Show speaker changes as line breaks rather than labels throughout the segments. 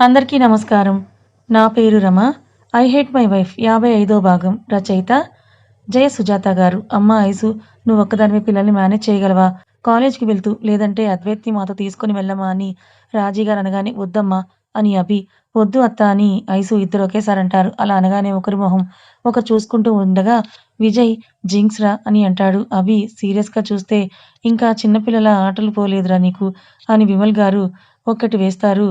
అందరికీ నమస్కారం. నా పేరు Rama. I hate my wife యాభై ఐదో భాగం. రచయిత జయ సుజాత గారు. అమ్మ ఐసు నువ్వు ఒక్కదానివే పిల్లల్ని మేనేజ్ చేయగలవా? కాలేజ్కి వెళ్తూ లేదంటే అద్వైత్ని మాతో తీసుకొని వెళ్ళమా అని రాజీ గారు అనగానే వద్దమ్మా అని అభి వద్దు అత్త అని ఐసు ఇద్దరు ఒకేసారి అంటారు. అలా అనగానే ఒకరి మొహం ఒక చూసుకుంటూ ఉండగా విజయ్ జింక్స్ రా అని అంటాడు. అభి సీరియస్గా చూస్తే ఇంకా చిన్నపిల్లల ఆటలు పోలేదురా నీకు అని విమల్ గారు ఒక్కటి వేస్తారు.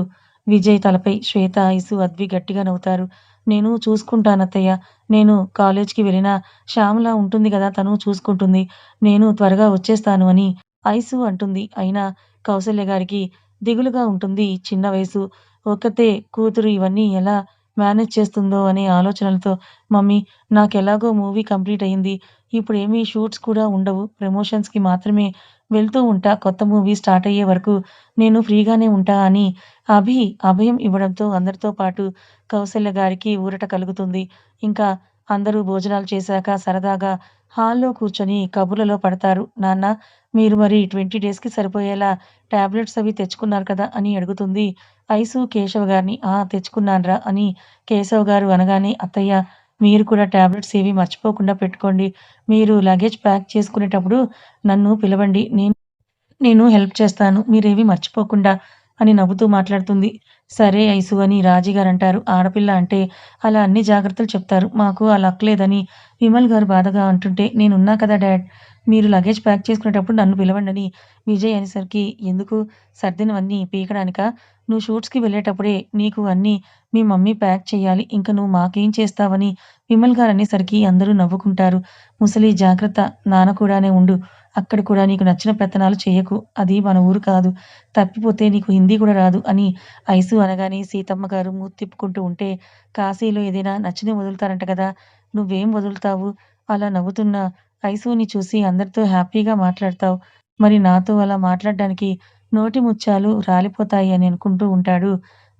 విజయ్ తలపై శ్వేత ఐసు అద్వి గట్టిగా నవ్వుతారు. నేను చూసుకుంటానత్తయ్య. నేను కాలేజ్కి వెళ్ళినా శ్యామల ఉంటుంది కదా తను చూసుకుంటుంది. నేను త్వరగా వచ్చేస్తాను అని ఐసు అంటుంది. అయినా కౌసల్య గారికి దిగులుగా ఉంటుంది చిన్న వయసు. ఒక్కతే కూతురు ఇవన్నీ ఎలా మేనేజ్ చేస్తుందో అనే ఆలోచనలతో మమ్మీ నాకెలాగో మూవీ కంప్లీట్ అయింది. ఇప్పుడు ఏమీ షూట్స్ కూడా ఉండవు. ప్రమోషన్స్కి మాత్రమే వెళ్తూ ఉంటా. కొత్త మూవీ స్టార్ట్ అయ్యే వరకు నేను ఫ్రీగానే ఉంటా అని అభి అభయం ఇవ్వడంతో అందరితో పాటు కౌశల్య గారికి ఊరట కలుగుతుంది. ఇంకా అందరూ భోజనాలు చేశాక సరదాగా హాల్లో కూర్చొని కబుర్లలో పడతారు. నాన్న మీరు మరి ట్వంటీ డేస్కి సరిపోయేలా టాబ్లెట్స్ అవి తెచ్చుకున్నారు కదా? అని అడుగుతుంది ఐసు కేశవ్ గారిని ఆ తెచ్చుకున్నాన్రా అని కేశవ్ గారు అనగానే అత్తయ్య మీరు కూడా టాబ్లెట్స్ ఏవి మర్చిపోకుండా పెట్టుకోండి. మీరు లగేజ్ ప్యాక్ చేసుకునేటప్పుడు నన్ను పిలవండి. నేను నేను హెల్ప్ చేస్తాను. మీరేవి మర్చిపోకుండా అని నవ్వుతూ మాట్లాడుతుంది. సరే ఐసు అని రాజీగారు అంటారు ఆడపిల్ల అంటే అలా అన్ని జాగ్రత్తలు చెప్తారు. మాకు అలా అక్కలేదని విమల్ గారు బాధగా అంటుంటే నేనున్నా కదా డాడ్? మీరు లగేజ్ ప్యాక్ చేసుకునేటప్పుడు నన్ను పిలవండి అని విజయ్ అనేసరికి ఎందుకు సర్దినవన్నీ పీకడానిక? నువ్వు షూట్స్కి వెళ్ళేటప్పుడే నీకు అన్నీ మీ మమ్మీ ప్యాక్ చేయాలి ఇంకా నువ్వు మాకేం చేస్తావని విమల్ గారు అనేసరికి అందరూ నవ్వుకుంటారు. ముసలి జాగ్రత్త నాన్న కూడానే ఉండు అక్కడ కూడా నీకు నచ్చిన పెత్తనాలు చేయకు అది మన ఊరు కాదు. తప్పిపోతే నీకు హిందీ కూడా రాదు అని ఐసు అనగానే సీతమ్మ గారు మూతి తిప్పుకుంటూ ఉంటే కాశీలో ఏదైనా నచ్చిన వదులుతారంట కదా నువ్వేం వదులుతావు? అలా నవ్వుతున్న ఐసుని చూసి అందరితో హ్యాపీగా మాట్లాడతావు. మరి నాతో అలా మాట్లాడడానికి నోటి ముత్యాలు రాలిపోతాయి అని అనుకుంటూ ఉంటాడు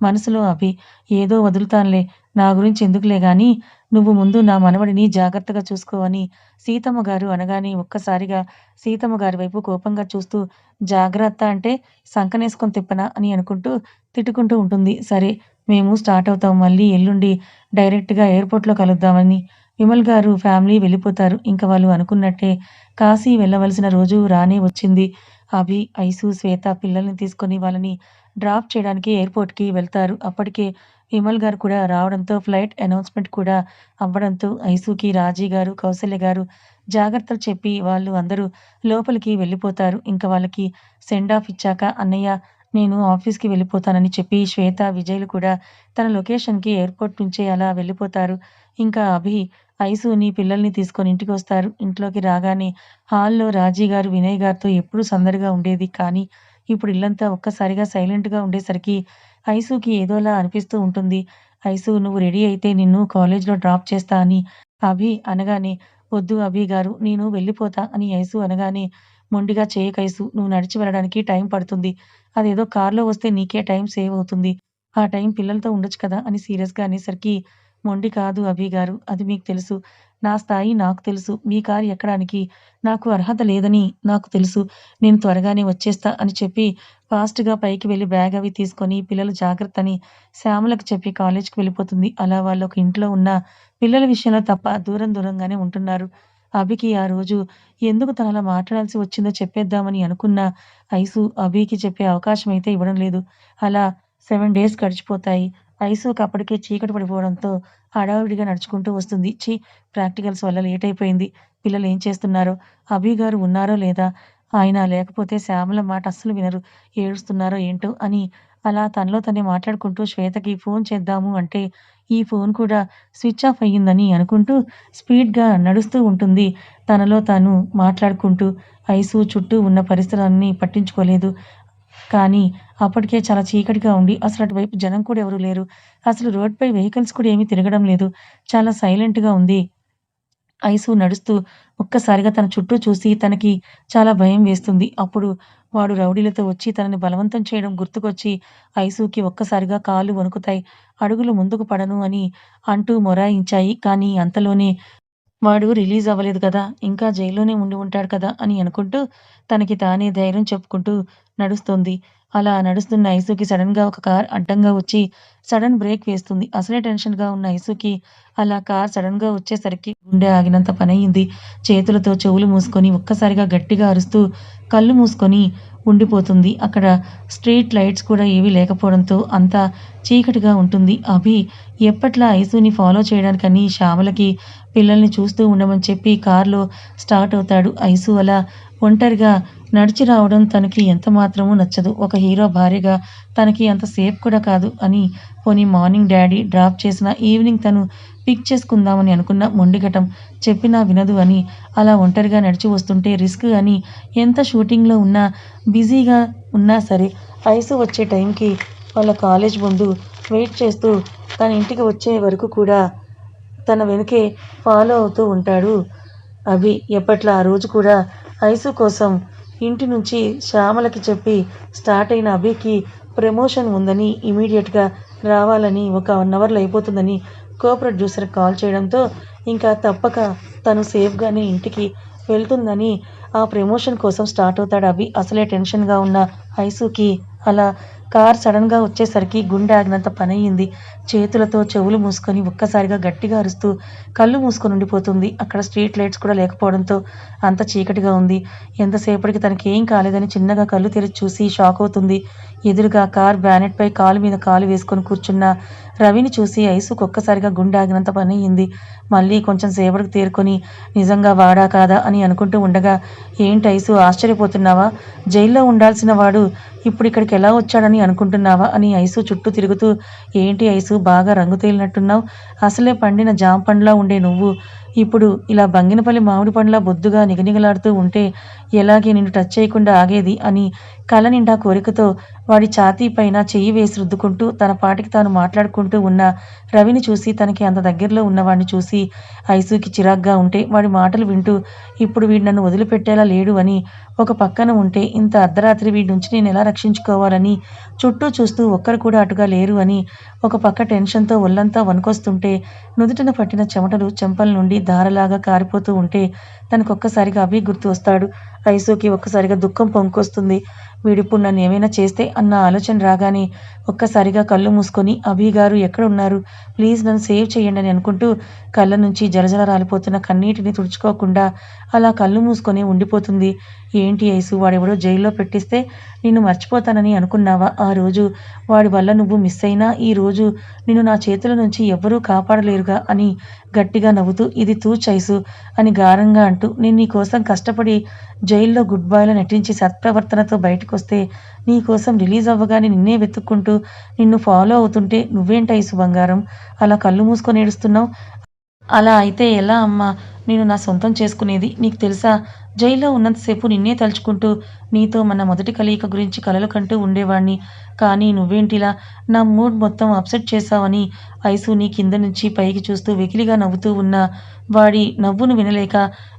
మనసులో అభి. ఏదో వదులుతానులే నా గురించి ఎందుకులే గాని నువ్వు ముందు నా మనవడిని జాగ్రత్తగా చూసుకో అని సీతమ్మ గారు అనగానే ఒక్కసారిగా సీతమ్మ గారి వైపు కోపంగా చూస్తూ జాగ్రత్త అంటే సంకనేసుకొని తిప్పనా అని అనుకుంటూ తిట్టుకుంటూ ఉంటుంది. సరే మేము స్టార్ట్ అవుతాం మళ్ళీ ఎల్లుండి డైరెక్ట్గా ఎయిర్పోర్ట్లో కలుద్దామని విమల్ గారు ఫ్యామిలీ వెళ్ళిపోతారు. ఇంకా వాళ్ళు అనుకున్నట్టే కాశీ వెళ్ళవలసిన రోజు రానే వచ్చింది. అభి ఐసు శ్వేత పిల్లల్ని తీసుకొని వాళ్ళని డ్రాప్ చేయడానికి ఎయిర్పోర్ట్కి వెళ్తారు. అప్పటికే విమల్ గారు కూడా రావడంతో ఫ్లైట్ అనౌన్స్మెంట్ కూడా అవ్వడంతో ఐసుకి రాజీ గారు కౌసల్య గారు జాగ్రత్తలు చెప్పి వాళ్ళు అందరూ లోపలికి వెళ్ళిపోతారు. ఇంకా వాళ్ళకి సెండ్ ఆఫ్ ఇచ్చాక అన్నయ్య నేను ఆఫీస్కి వెళ్ళిపోతానని చెప్పి శ్వేత విజయ్లు కూడా తన లొకేషన్కి ఎయిర్పోర్ట్ నుంచే అలా వెళ్ళిపోతారు. ఇంకా అభి ఐసుని పిల్లల్ని తీసుకొని ఇంటికి వస్తారు ఇంట్లోకి రాగానే హాల్లో రాజీ గారు వినయ్ గారితో ఎప్పుడు సందడిగా ఉండేది. కానీ ఇప్పుడు ఇల్లంతా ఒక్కసారిగా సైలెంట్గా ఉండేసరికి ఐసుకి ఏదోలా అనిపిస్తూ ఉంటుంది. ఐసు నువ్వు రెడీ అయితే నిన్ను కాలేజ్లో డ్రాప్ చేస్తా అని అభి అనగానే వద్దు అభి గారు నేను వెళ్ళిపోతా అని ఐసు అనగానే మొండిగా చేయకైసు నువ్వు నడిచి వెళ్ళడానికి టైం పడుతుంది. అదేదో కార్లో వస్తే నీకే టైం సేవ్ అవుతుంది. ఆ టైం పిల్లలతో ఉండొచ్చు కదా అని సీరియస్గా అనేసరికి మొండి కాదు అభి గారు. అది మీకు తెలుసు. నా స్థాయి నాకు తెలుసు. మీ కారు ఎక్కడానికి నాకు అర్హత లేదని నాకు తెలుసు. నేను త్వరగానే వచ్చేస్తా అని చెప్పి ఫాస్ట్గా పైకి వెళ్ళి బ్యాగ్ అవి తీసుకొని పిల్లలు జాగ్రత్త అని శ్యామలకు చెప్పి కాలేజ్కి వెళ్ళిపోతుంది. అలా వాళ్ళు ఒక ఇంట్లో ఉన్న పిల్లల విషయంలో తప్ప దూరం దూరంగానే ఉంటున్నారు. అభికి ఆ రోజు ఎందుకు తనలా మాట్లాడాల్సి వచ్చిందో చెప్పేద్దామని అనుకున్న ఐసు అభికి చెప్పే అవకాశం అయితే ఇవ్వడం లేదు. అలా సెవెన్ డేస్ గడిచిపోతాయి. ఐసుకి అప్పటికే చీకటి పడిపోవడంతో హడావిడిగా నడుచుకుంటూ వస్తుంది. ఛీ ప్రాక్టికల్స్ వల్ల లేట్ అయిపోయింది. పిల్లలు ఏం చేస్తున్నారో? అభి గారు ఉన్నారో లేదా? ఆయన లేకపోతే శ్యామల మాట అస్సలు వినరు. ఏడుస్తున్నారో ఏంటో అని అలా తనలో తనే మాట్లాడుకుంటూ శ్వేతకి ఫోన్ చేద్దాము అంటే ఈ ఫోన్ కూడా స్విచ్ ఆఫ్ అయ్యిందని అనుకుంటూ స్పీడ్గా నడుస్తూ ఉంటుంది. తనలో తాను మాట్లాడుకుంటూ ఐసు చుట్టూ ఉన్న పరిసరాన్ని పట్టించుకోలేదు. కానీ అప్పటికే చాలా చీకటిగా ఉండి అసలు అటువైపు జనం కూడా ఎవరూ లేరు. అసలు రోడ్పై వెహికల్స్ కూడా ఏమీ తిరగడం లేదు. చాలా సైలెంట్గా ఉంది. ఐసు నడుస్తూ ఒక్కసారిగా తన చుట్టూ చూసి తనకి చాలా భయం వేస్తుంది. అప్పుడు వాడు రౌడీలతో వచ్చి తనని బలవంతం చేయడం గుర్తుకొచ్చి ఐసుకి ఒక్కసారిగా కాళ్ళు వణుకుతాయి. అడుగులు ముందుకు పడను అని అంటూ మొరాయించాయి. కానీ అంతలోనే వాడు రిలీజ్ అవ్వలేదు కదా ఇంకా జైల్లోనే ఉండి ఉంటాడు కదా అని అనుకుంటూ తనకి తానే ధైర్యం చెప్పుకుంటూ నడుస్తుంది అలా నడుస్తున్న ఐసుకి సడన్‌గా ఒక కార్ అడ్డంగా వచ్చి సడన్ బ్రేక్ వేస్తుంది. అసలే టెన్షన్‌గా ఉన్న ఐసుకి అలా కార్ సడన్‌గా వచ్చేసరికి గుండె ఆగినంత పనయింది. చేతులతో చెవులు మూసుకొని ఒక్కసారిగా గట్టిగా అరుస్తూ కళ్ళు మూసుకొని ఉండిపోతుంది. అక్కడ స్ట్రీట్ లైట్స్ కూడా ఏవీ లేకపోవడంతో అంతా చీకటిగా ఉంటుంది. అభి ఎప్పట్లా ఐసుని ఫాలో చేయడానికని శ్యామలకి పిల్లల్ని చూస్తూ ఉండమని చెప్పి కార్‌లో స్టార్ట్ అవుతాడు. ఐసు అలా ఒంటరిగా నడిచి రావడం తనకి ఎంత మాత్రమూ నచ్చదు. ఒక హీరో భార్యగా తనకి అంత సేఫ్ కూడా కాదు అని పోనీ మార్నింగ్ డాడీ డ్రాప్ చేసినా ఈవినింగ్ తను పిక్ చేసుకుందామని అనుకున్న మొండిఘటం చెప్పినా వినదు అని అలా ఒంటరిగా నడిచి వస్తుంటే రిస్క్ అని ఎంత షూటింగ్‌లో ఉన్నా బిజీగా ఉన్నా సరే ఐసు వచ్చే టైంకి వాళ్ళ కాలేజ్ ముందు వెయిట్ చేస్తూ తన ఇంటికి వచ్చే వరకు కూడా తన వెనుకే ఫాలో అవుతూ ఉంటాడు అభి. ఎప్పట్లా ఆ రోజు కూడా ఐసు కోసం ఇంటి నుంచి శ్యామలకి చెప్పి స్టార్ట్ అయిన అభికి ప్రమోషన్ ఉందని ఇమీడియట్గా రావాలని ఒక వన్ అవర్‌లో అయిపోతుందని కో ప్రొడ్యూసర్ కాల్ చేయడంతో ఇంకా తప్పక తను సేఫ్‌గానే ఇంటికి వెళ్తుందని ఆ ప్రమోషన్ కోసం స్టార్ట్ అవుతాడు అభి. అసలే టెన్షన్‌గా ఉన్న ఐసుకి అలా కార్ సడన్‌గా వచ్చేసరికి గుండె ఆగినంత పనయ్యింది చేతులతో చెవులు మూసుకొని ఒక్కసారిగా గట్టిగా అరుస్తూ కళ్ళు మూసుకొని ఉండిపోతుంది. అక్కడ స్ట్రీట్ లైట్స్ కూడా లేకపోవడంతో అంత చీకటిగా ఉంది. ఎంతసేపటికి తనకేం కాలేదని చిన్నగా కళ్ళు తెరిచి చూసి షాక్ అవుతుంది ఎదురుగా కార్ బ్యానెట్పై కాలు మీద కాలు వేసుకొని కూర్చున్న రవిని చూసి ఐసుకు ఒక్కసారిగా గుండె ఆగినంత పనయ్యింది మళ్ళీ కొంచెం సేపటికి తేరుకొని నిజంగా వాడా కాదా అని అనుకుంటూ ఉండగా ఏంటి ఐసు ఆశ్చర్యపోతున్నావా? జైల్లో ఉండాల్సిన వాడు ఇప్పుడు ఇక్కడికి ఎలా వచ్చాడని అనుకుంటున్నావా? అని ఐసు చుట్టూ తిరుగుతూ ఏంటి ఐసు బాగా రంగు తేలినట్టున్నావు అసలే పండిన జామ పండులా ఉండే నువ్వు ఇప్పుడు ఇలా బంగినపల్లి మామిడి పండ్లా బొద్దుగా నిగనిగలాడుతూ ఉంటే ఎలాగే నిన్ను టచ్ చేయకుండా ఆగేది అని కల నిండా కోరికతో వాడి ఛాతీ పైన చెయ్యి వేసి రుద్దుకుంటూ తన పాటికి తాను మాట్లాడుకుంటూ ఉన్న రవిని చూసి తనకి అంత దగ్గరలో ఉన్నవాడిని చూసి ఐసుకి చిరాగ్గా ఉంటే వాడి మాటలు వింటూ ఇప్పుడు వీడు నన్ను వదిలిపెట్టేలా లేడు అని ఒక పక్కన ఉంటే ఇంత అర్ధరాత్రి వీడి నుంచి నేను ఎలా రక్షించుకోవాలని చుట్టూ చూస్తూ ఒక్కరు కూడా అటుగా లేరు అని ఒక పక్క టెన్షన్‌తో ఒళ్ళంతా వణుకొస్తుంటే నుదుటిన పట్టిన చెమటలు చెంపల నుండి ధారలాగా కారిపోతూ ఉంటే తనకొక్కసారిగా అభి గుర్తు వస్తాడు. రైసుకి ఒక్కసారిగా దుఃఖం పొంకొస్తుంది వీడిప్పుడు నన్ను ఏమైనా చేస్తే అన్న ఆలోచన రాగానే ఒక్కసారిగా కళ్ళు మూసుకొని అభిగారు ఎక్కడున్నారు? ప్లీజ్ నన్ను సేవ్ చేయండి అని అనుకుంటూ కళ్ళ నుంచి జలజల రాలిపోతున్న కన్నీటిని తుడుచుకోకుండా అలా కళ్ళు మూసుకొని ఉండిపోతుంది. ఏంటి ఐసు వాడెవడో జైల్లో పెట్టిస్తే నిన్ను మర్చిపోతానని అనుకున్నావా? ఆ రోజు వాడి వల్ల నువ్వు మిస్ అయినా ఈ రోజు నిన్ను నా చేతుల నుంచి ఎవ్వరూ కాపాడలేరుగా అని గట్టిగా నవ్వుతూ ఇది తూచైసు ఐసు అని గారంగా అంటూ నేను నీకోసం కష్టపడి జైల్లో గుడ్ బాయ్లో నటించి సత్ప్రవర్తనతో బయటకొస్తే నీకోసం రిలీజ్ అవ్వగానే నిన్నే వెతుక్కుంటూ నిన్ను ఫాలో అవుతుంటే నువ్వేంటి ఐసు బంగారం అలా కళ్ళు మూసుకొని ఏడుస్తున్నావు? అలా అయితే ఎలా అమ్మా? నేను నా సొంతం చేసుకునేది? నీకు తెలుసా జైల్లో ఉన్నంత సేపు నిన్నే తలుచుకుంటూ నీతో మన మొదటి కలయిక గురించి కలలు కంటూ ఉండేవాణ్ణి. కానీ నువ్వేంటిలా నా మూడ్ మొత్తం అప్సెట్ చేశావని ఐసుని కింద నుంచి పైకి చూస్తూ వెకిలిగా నవ్వుతూ ఉన్న వాడి నవ్వును వినలేక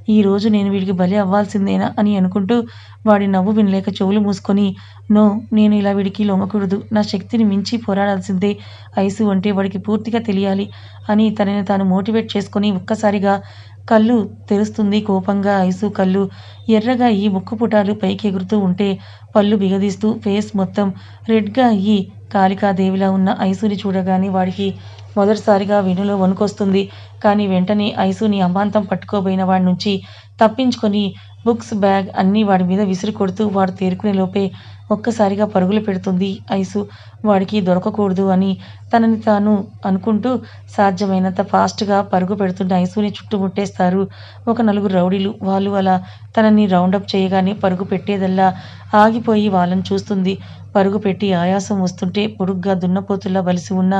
ఈ రోజు నేను వీడికి బలి అవ్వాల్సిందేనా అని అనుకుంటూ వాడి నవ్వు వినలేక చెవులు మూసుకొని నో నేను ఇలా వీడికి లొంగకూడదు. నా శక్తిని మించి పోరాడాల్సిందే. ఐసు అంటే వాడికి పూర్తిగా తెలియాలి అని తనని తాను మోటివేట్ చేసుకొని ఒక్కసారిగా కళ్ళు తెరుస్తుంది కోపంగా ఐసు కళ్ళు ఎర్రగా అయ్యి ముక్కుపుటాలు పైకి ఎగురుతూ ఉంటే పళ్ళు బిగదీస్తూ ఫేస్ మొత్తం రెడ్‌గా అయ్యి కాళికాదేవిలా ఉన్న ఐసుని చూడగానే వాడికి మొదటిసారిగా వెనులో వణుకొస్తుంది. కానీ వెంటనే ఐసుని అమాంతం పట్టుకోబోయిన వాడి నుంచి తప్పించుకొని బుక్స్, బ్యాగ్ అన్నీ వాడి మీద విసిరి కొడుతూ వాడు తేరుకునే లోపే ఒక్కసారిగా పరుగులు పెడుతుంది ఐసు. వాడికి దొరకకూడదు అని తనని తాను అనుకుంటూ సాధ్యమైనంత ఫాస్ట్‌గా పరుగు పెడుతున్న ఐసుని చుట్టుముట్టేస్తారు ఒక నలుగురు రౌడీలు. వాళ్ళు అలా తనని రౌండప్ చేయగానే పరుగు పెట్టేదల్లా ఆగిపోయి వాళ్ళని చూస్తుంది. పరుగు పెట్టి ఆయాసం వస్తుంటే పొడుగ్గా దున్నపోతుల్లా బలిసి ఉన్న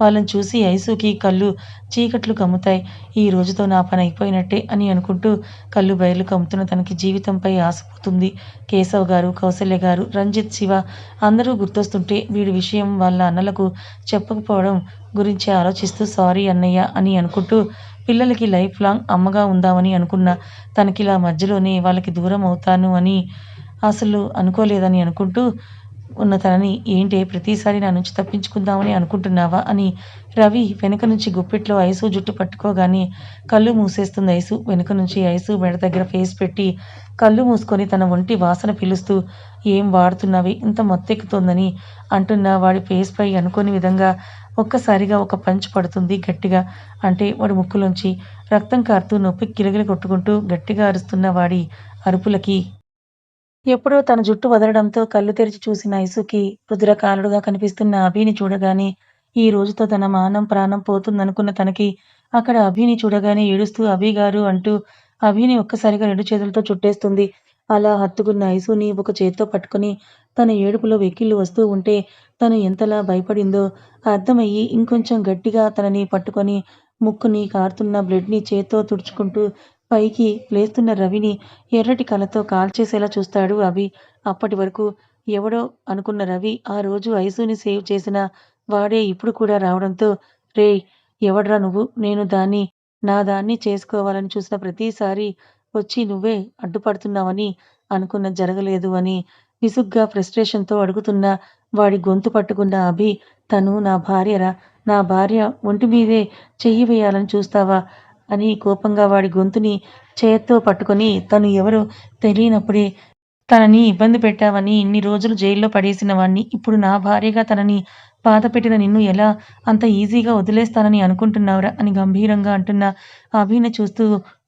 వాళ్ళని చూసి ఐసుకి కళ్ళు చీకట్లు కమ్ముతాయి. ఈ రోజుతో నా పని అయిపోయినట్టే అని అనుకుంటూ కళ్ళు బయలు కమ్ముతున్న తనకి జీవితంపై ఆశ పోతుంది. కేశవ్ గారు, కౌసల్య గారు, రంజిత్, శివ అందరూ గుర్తొస్తుంటే వీడి విషయం వాళ్ళ అన్నలకు చెప్పకపోవడం గురించి ఆలోచిస్తూ సారీ అన్నయ్య అని అనుకుంటూ పిల్లలకి లైఫ్ లాంగ్ అమ్మగా ఉందామని అనుకున్న తనకిలా మధ్యలోనే వాళ్ళకి దూరం అవుతాను అని అసలు అనుకోలేదని అనుకుంటూ ఉన్న తనని ఏంటే ప్రతిసారి నా నుంచి తప్పించుకుందామని అనుకుంటున్నావా అని రవి వెనుక నుంచి గుప్పిట్లో ఐసు జుట్టు పట్టుకోగానే కళ్ళు మూసేస్తుంది ఐసు. వెనుక నుంచి ఐసు మెడ దగ్గర ఫేస్ పెట్టి కళ్ళు మూసుకొని తన ఒంటి వాసన పిలుస్తూ ఏం వాడుతున్నావి? ఇంత మత్తెక్కుతోందని అంటున్న వాడి ఫేస్ పై అనుకోని విధంగా ఒక్కసారిగా ఒక పంచ్ పడుతుంది గట్టిగా. అంటే వాడి ముక్కులోంచి రక్తం కారుతూ నొప్పి కిలగిల కొట్టుకుంటూ గట్టిగా అరుస్తున్న వాడి అరుపులకి ఎప్పుడో తన జుట్టు వదలడంతో కళ్ళు తెరిచి చూసిన ఐసుకి రుద్రకాలుడుగా కనిపిస్తున్న అభిని చూడగానే ఈ రోజుతో తన మానం ప్రాణం పోతుందనుకున్న తనకి అక్కడ అభిని చూడగానే ఏడుస్తూ అభి గారు అంటూ అభిని ఒక్కసారిగా రెండు చేతులతో చుట్టేస్తుంది. అలా హత్తుకున్న ఐసుని ఒక చేత్తో పట్టుకుని తన ఏడుపులో వెక్కిళ్ళు వస్తూ ఉంటే తను ఎంతలా భయపడిందో అర్థమయ్యి ఇంకొంచెం గట్టిగా తనని పట్టుకొని ముక్కుని కారుతున్న బ్లడ్ని చేత్తో తుడుచుకుంటూ పైకి లేస్తున్న రవిని ఎర్రటి కళ్ళతో కాల్చేసేలా చూస్తాడు అభి. అప్పటి వరకు ఎవడో అనుకున్న రవి ఆ రోజు ఐసుని సేవ్ చేసిన వాడే ఇప్పుడు కూడా రావడంతో రే ఎవడ్రా నువ్వు? నేను దాన్ని నా దాన్ని చేసుకోవాలని చూసిన ప్రతిసారి వచ్చి నువ్వే అడ్డుపడుతున్నావని అనుకున్న జరగలేదు అని విసుగ్గా ఫ్రస్ట్రేషన్తో అడుగుతున్న వాడి గొంతు పట్టుకున్న అభి తను నా భార్యరా? నా భార్య ఒంటి మీదే చెయ్యి వేయాలని చూస్తావా? అని కోపంగా వాడి గొంతుని చేత్తో పట్టుకొని తను ఎవరో తెలియనప్పుడే తనని ఇబ్బంది పెట్టావని ఇన్ని రోజులు జైల్లో పడేసిన వాణ్ణి ఇప్పుడు నా భార్యగా తనని బాధపెట్టిన నిన్ను ఎలా అంత ఈజీగా వదిలేస్తానని అనుకుంటున్నావురా? అని గంభీరంగా అంటున్న అభిని చూస్తూ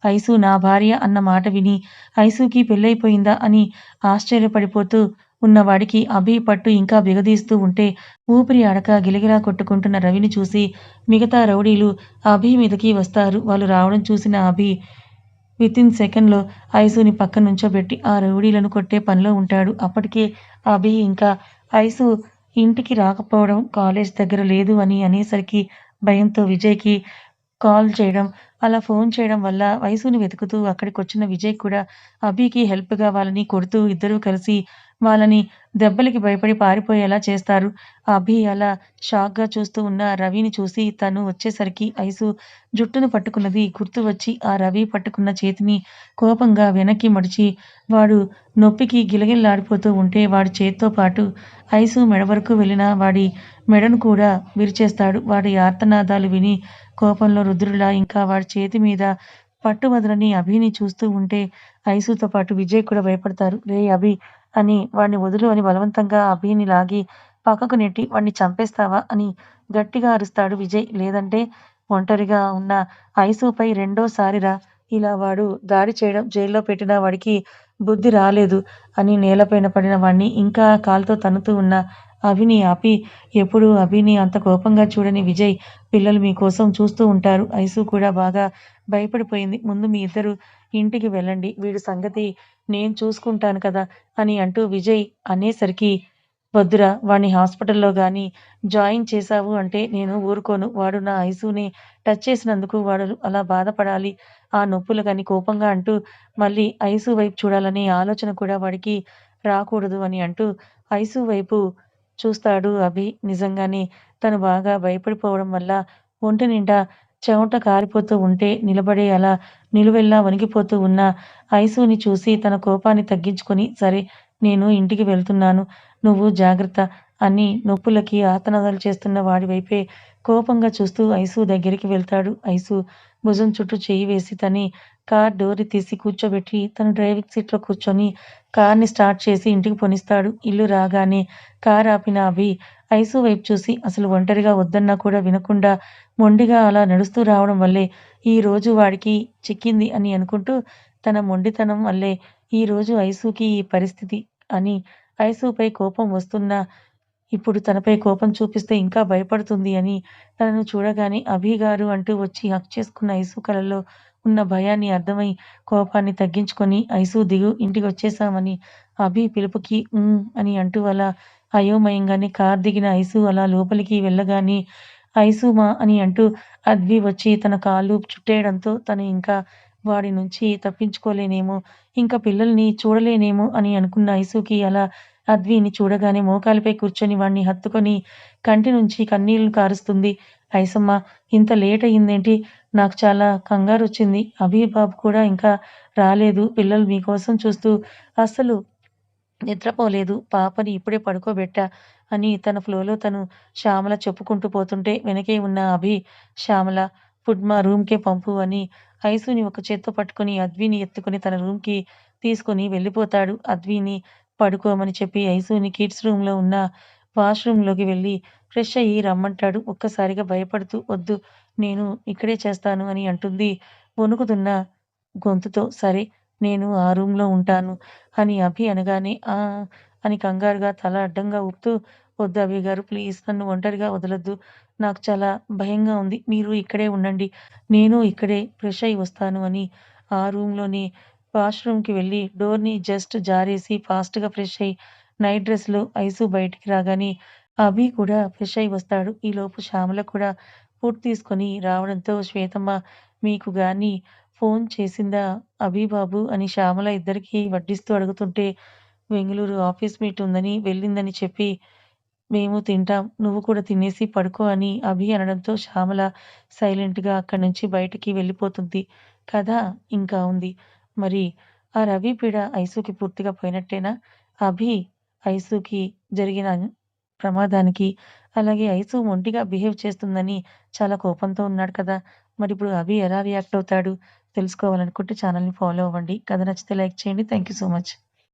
ఐసు నా భార్య అన్న మాట విని ఐసుకి పెళ్ళైపోయిందా? అని ఆశ్చర్యపడిపోతూ ఉన్నవాడికి అభి పట్టు ఇంకా బిగదీస్తూ ఉంటే ఊపిరి అడక గిలగిలా కొట్టుకుంటున్న రవిని చూసి మిగతా రౌడీలు అభి మీదకి వస్తారు. వాళ్ళు రావడం చూసిన అభి వితిన్ సెకండ్లో ఐసుని పక్క నుంచోబెట్టి ఆ రౌడీలను కొట్టే పనిలో ఉంటాడు. అప్పటికే అభి ఇంకా ఐసు ఇంటికి రాకపోవడం కాలేజ్ దగ్గర లేదు అని అనేసరికి భయంతో విజయ్కి కాల్ చేయడం అలా ఫోన్ చేయడం వల్ల వయసుని వెతుకుతూ అక్కడికి వచ్చిన విజయ్ కూడా అభికి హెల్ప్గా వాళ్ళని కొడుతూ ఇద్దరూ కలిసి వాళ్ళని దెబ్బలకి భయపడి పారిపోయేలా చేస్తారు. అభి అలా షాక్‌గా చూస్తూ ఉన్న రవిని చూసి తను వచ్చేసరికి ఐసు జుట్టును పట్టుకున్నది గుర్తు వచ్చి ఆ రవి పట్టుకున్న చేతిని కోపంగా వెనక్కి మడిచి వాడు నొప్పికి గిలగిల్లాడిపోతూ ఉంటే వాడి చేతితో పాటు ఐసు మెడ వరకు వెళ్ళిన వాడి మెడను కూడా విరిచేస్తాడు. వాడి ఆర్తనాదాలు విని కోపంలో రుద్రులా ఇంకా వాడి చేతి మీద పట్టువదలని అభిని చూస్తూ ఉంటే ఐసుతో పాటు విజయ్ కూడా భయపడతారు. రే అభి అని వాడిని వదులు అని బలవంతంగా అభిని లాగి పక్కకు నెట్టి వాడిని చంపేస్తావా అని గట్టిగా అరుస్తాడు విజయ్. లేదంటే ఒంటరిగా ఉన్న ఐసుపై రెండోసారిరా ఇలా వాడు దాడి చేయడం జైల్లో పెట్టిన వాడికి బుద్ధి రాలేదు అని నేలపైన పడిన వాడిని ఇంకా కాలుతో తనుతూ ఉన్న అభిని ఆపి ఎప్పుడు అభిని అంత కోపంగా చూడని విజయ్ పిల్లలు మీకోసం చూస్తూ ఉంటారు. ఐసు కూడా బాగా భయపడిపోయింది. ముందు మీ ఇద్దరు ఇంటికి వెళ్ళండి. వీడి సంగతి నేను చూసుకుంటాను కదా అని అంటూ విజయ్ అనేసరికి వద్దురా వాడిని హాస్పిటల్లో కానీ జాయిన్ చేశావు అంటే నేను ఊరుకోను. వాడు నా ఐసుని టచ్ చేసినందుకు వాడు అలా బాధపడాలి. ఆ నొప్పులు కానీ కోపంగా అంటూ మళ్ళీ ఐసు వైపు చూడాలనే ఆలోచన కూడా వాడికి రాకూడదు అని అంటూ ఐసు వైపు చూస్తాడు అభి. నిజంగానే తను బాగా భయపడిపోవడం వల్ల ఒంటి నిండా చెమట కారిపోతూ ఉంటే నిలబడే అలా నిలువెల్లా వణికిపోతూ ఉన్న ఐసుని చూసి తన కోపాన్ని తగ్గించుకొని సరే నేను ఇంటికి వెళ్తున్నాను. నువ్వు జాగ్రత్త అని నొప్పులకి ఆర్తనాదాలు చేస్తున్న వాడి వైపే కోపంగా చూస్తూ ఐసు దగ్గరికి వెళ్తాడు. ఐసు భుజం చుట్టూ చేయి వేసి తని కార్ డోర్ తీసి కూర్చోబెట్టి తన డ్రైవింగ్ సీట్లో కూర్చొని కార్‌ని స్టార్ట్ చేసి ఇంటికి పొనిస్తాడు ఇల్లు రాగానే కార్ ఆపిన అవి ఐసు వైపు చూసి అసలు ఒంటరిగా వద్దన్నా కూడా వినకుండా మొండిగా అలా నడుస్తూ రావడం వల్లే ఈ రోజు వాడికి చిక్కింది అని అనుకుంటూ తన మొండితనం వల్లే ఈ రోజు ఐసుకి ఈ పరిస్థితి అని ఐసుపై కోపం వస్తున్నా ఇప్పుడు తనపై కోపం చూపిస్తే ఇంకా భయపడుతుంది అని తనను చూడగానే అభి గారు అంటూ వచ్చి హక్ చేసుకున్న ఐసు కలలో ఉన్న భయాన్ని అర్థమై కోపాన్ని తగ్గించుకొని ఐసు దిగు ఇంటికి వచ్చేసామని అభి పిలుపుకి అని అంటూ అలా అయోమయంగానే కార్ దిగిన ఐసు అలా లోపలికి వెళ్ళగానే ఐసుమా అని అంటూ అద్వి వచ్చి తన కాళ్ళు చుట్టేయడంతో తను ఇంకా వాడి నుంచి తప్పించుకోలేనేమో ఇంకా పిల్లల్ని చూడలేనేమో అని అనుకున్న ఐసుకి అలా అద్విని చూడగానే మోకాలిపై కూర్చొని వాణ్ణి హత్తుకొని కంటి నుంచి కన్నీళ్ళు కారుస్తుంది. ఐసమ్మ ఇంత లేట్ అయ్యిందేంటి? నాకు చాలా కంగారు వచ్చింది బాబు కూడా ఇంకా రాలేదు. పిల్లలు మీకోసం చూస్తూ అస్సలు నిద్రపోలేదు. పాపని ఇప్పుడే పడుకోబెట్టా అని తన ఫ్లోలో తను శ్యామల చెప్పుకుంటూ పోతుంటే వెనకే ఉన్న అభి శ్యామల ఫుడ్ మా రూమ్‌కే పంపు అని ఐసుని ఒక చేత్తో పట్టుకొని అద్విని ఎత్తుకొని తన రూమ్‌కి తీసుకొని వెళ్ళిపోతాడు. అద్విని పడుకోమని చెప్పి ఐసూని కిడ్స్ రూమ్‌లో ఉన్న వాష్‌రూమ్‌లోకి వెళ్ళి ఫ్రెష్ అయ్యి రమ్మంటాడు. ఒక్కసారిగా భయపడుతూ వద్దు నేను ఇక్కడే చేస్తాను అని అంటుంది వణుకుతున్న గొంతుతో. సరే నేను ఆ రూమ్‌లో ఉంటాను అని అభి అనగానే ఆ! అని కంగారుగా తల అడ్డంగా ఊపుతూ వద్దు అభి గారు ప్లీజ్ నన్ను ఒంటరిగా వదలొద్దు. నాకు చాలా భయంగా ఉంది. మీరు ఇక్కడే ఉండండి. నేను ఇక్కడే ఫ్రెష్ అయ్యి వస్తాను అని ఆ రూమ్‌లోని వాష్‌రూమ్‌కి వెళ్ళి డోర్‌ని జస్ట్ జారేసి ఫాస్ట్‌గా ఫ్రెష్ అయ్యి నైట్ డ్రెస్‌లో ఐసు బయటికి రాగానే అభి కూడా ఫ్రెష్ అయ్యి వస్తాడు. ఈలోపు శ్యామల కూడా ఫుడ్ తీసుకొని రావడంతో శ్వేతమ్మ మీకు గాని ఫోన్ చేసిందా అభి బాబు అని శ్యామల ఇద్దరికీ వడ్డిస్తూ అడుగుతుంటే బెంగుళూరు ఆఫీస్ మీట్ ఉందని వెళ్ళిందని చెప్పి మేము తింటాం. నువ్వు కూడా తినేసి పడుకో అని అభి అనడంతో శ్యామల సైలెంట్‌గా అక్కడి నుంచి బయటికి వెళ్ళిపోతుంది. కథ ఇంకా ఉంది. మరి ఆ రవి పీడ ఐసుకి పూర్తిగా పోయినట్టేనా? అభి ఐసుకి జరిగిన ప్రమాదానికి అలాగే ఐసు ఒంటిగా బిహేవ్ చేస్తుందని చాలా కోపంతో ఉన్నాడు కదా! మరి ఇప్పుడు అభి ఎలా రియాక్ట్ అవుతాడు? తెలుసుకోవాలనుకుంటే ఛానల్‌ని ఫాలో అవ్వండి. కథ నచ్చితే లైక్ చేయండి. Thank you so much.